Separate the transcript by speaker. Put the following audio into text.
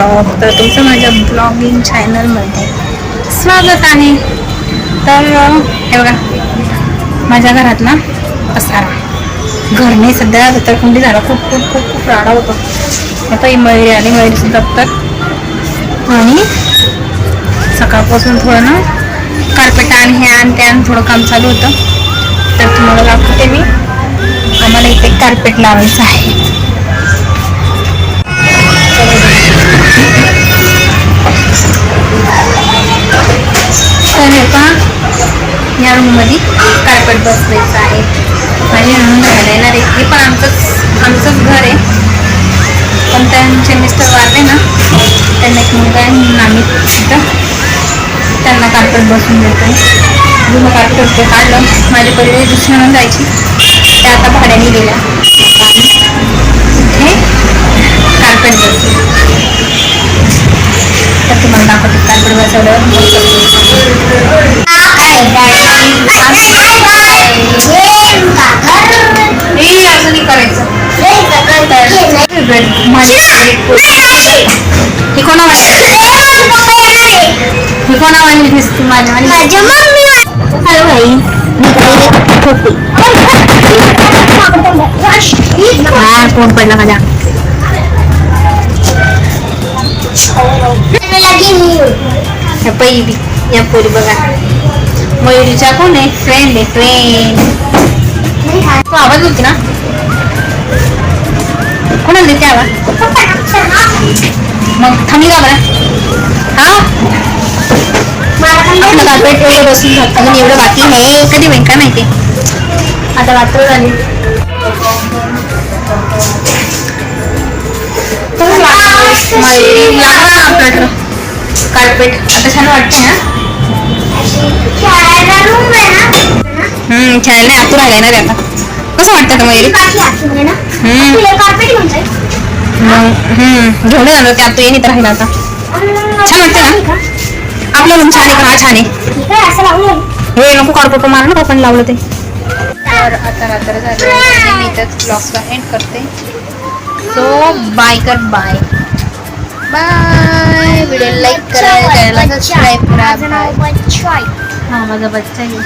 Speaker 1: तर तुमचं माझ्या ब्लॉगिंग चॅनलमध्ये स्वागत आहे. तर हे बघा माझ्या घरात ना पसारा. घर नाही सध्या दत्तरकुंडी झाला. खूप खूप खूप खूप राडा होतो. आता ही मयुरी आली मयुरीचं दप्तर. आणि सकाळपासून थोडं ना कार्पेट आणि हे आणि ते आणि थोडं काम चालू होतं. तर तुम्हाला दाखवते मी. आम्हाला इथे कार्पेट लावायचं आहे. पहा. या रूममध्ये कार्पेट बसवायचं आहे. माझी नणंद राहायला येणार आहे. हे पण आमचंच आमचंच घर आहे. पण त्यांचे मिस्टर वारले ना त्यांना एक मुलगा आहे म्हणून आम्ही तिथं त्यांना कार्पेट बसून देतो जुनं कार्पेट ते काढलं. माझी पहिले दुसरी म्हणून जायची. त्या आता भाड्याने गेल्या. तिथे कार्पेट बसले तर तुम्हाला दाखवते कार्पेट बसवल्यावर माझी हे कोणा हे कोणा वाणी दिसते माझ्या आणि हॅलो भाई हा फोन पडला माझ्या या पहिली या पोरी बघा मयुरीच्या कोण आहे फ्रेंड आहे फ्रेंड तू आवाज होती ना कोणाला देते आवाज मग थांबली का बरं हा आपलं कार्पेट एवढं बसून जातं अजून एवढं बाकी हे कधी होईल काय माहिती आता रात्र झाली लागला ना आपलं कार्पेट आता छान वाटते ना हम्म छान नाही आतून आलाय ना रे आता कसं वाटतं आता मयुरी? मग घेऊन जाणार ते आतू येणे तर राहिला आता. छान वाटते ना? आपलं रूम छान आहे का हा छान आहे. हे नको पप्पा मला ना पण लावलं ते. तर आता रात्र झाली मी एंड करते. सो बाय कर बाय बाय व्हिडिओ लाईक करा. चॅनलला सबस्क्राईब करा बाय हा माझा बच्चा आहे.